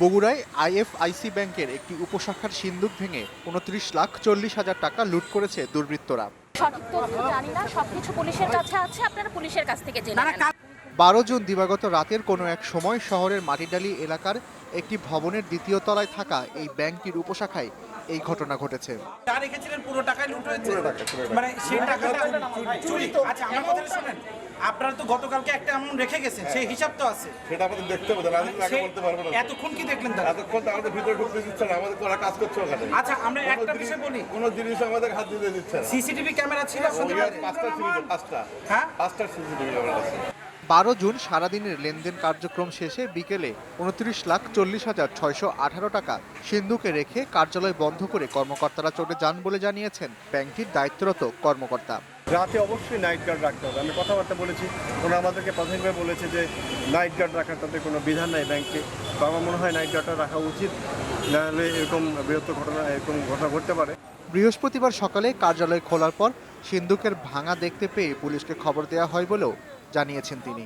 বগুড়ায় আইএফআইসি ব্যাংকের একটি উপশাখার সিন্দুক ভেঙে উনত্রিশ লাখ চল্লিশ হাজার টাকা লুট করেছে দুর্বৃত্তরা। সঠিক তথ্য জানি না সবকিছু পুলিশের কাছে আছে আপনারা পুলিশের কাছ থেকে জেনে নেন। বারো জুন দিবাগত রাতের কোনো এক সময় শহরের মাটিডালি এলাকার একটি ভবনের দ্বিতীয় তলায় থাকা এই ব্যাংকটির উপশাখায় এই ঘটনা ঘটেছে। যা রেখেছিলেন পুরো টাকাই লুট হয়েছে। মানে সেই টাকাটা চুরি। আচ্ছা আমার কথা শুনেন। আপনারা তো গতকালকে একটা অ্যামাউন্ট রেখে গেছেন সেই হিসাব তো আছে। সেটা আমাদের দেখতে হবে না আমি আগে বলতে পারব না এতক্ষণ কি দেখলেন দাদা এতক্ষণ তো আমাদের ভিতরে ঢুকতে দিচ্ছে না আমাদের ওরা কাজ করছে ওখানে। আচ্ছা আমরা কোনো একটা বিষয় বলি। কোনো জিনিস আমাদের হাত দিতে দিচ্ছে না। সিসিটিভি ক্যামেরা ছিল? পাঁচটা সিসিটিভি পাঁচটা। হ্যাঁ? পাঁচটা সিসিটিভি আমার কাছে বারো জুন সারাদিনের লেনদেন কার্যক্রম শেষে বিকেলে উনত্রিশ লাখ চল্লিশ হাজার ছয়শো আঠারো টাকা সিন্ধুকে রেখে কার্যালয় বন্ধ করে কর্মকর্তারা চলে যান বলে জানিয়েছেন ব্যাংকটির দায়িত্বরত কর্মকর্তা। রাতে অবশ্যই নাইট গার্ড রাখতে হবে। আমি কথাবার্তা বলেছি ওরা আমাদেরকে প্রাথমিকভাবে বলেছে যে নাইট গার্ড রাখার তাদের কোনো বিধান নাই ব্যাংকে। তো আমার মনে হয় নাইট গার্ডটা রাখা উচিত নাহলে এরকম বৃহত্তর ঘটনা এরকম ঘটনা ঘটতে পারে। বৃহস্পতিবার সকালে কার্যালয় খোলার পর সিন্ধুকের ভাঙা দেখতে পেয়ে পুলিশকে খবর দেওয়া হয় বলেও জানিয়েছেন তিনি।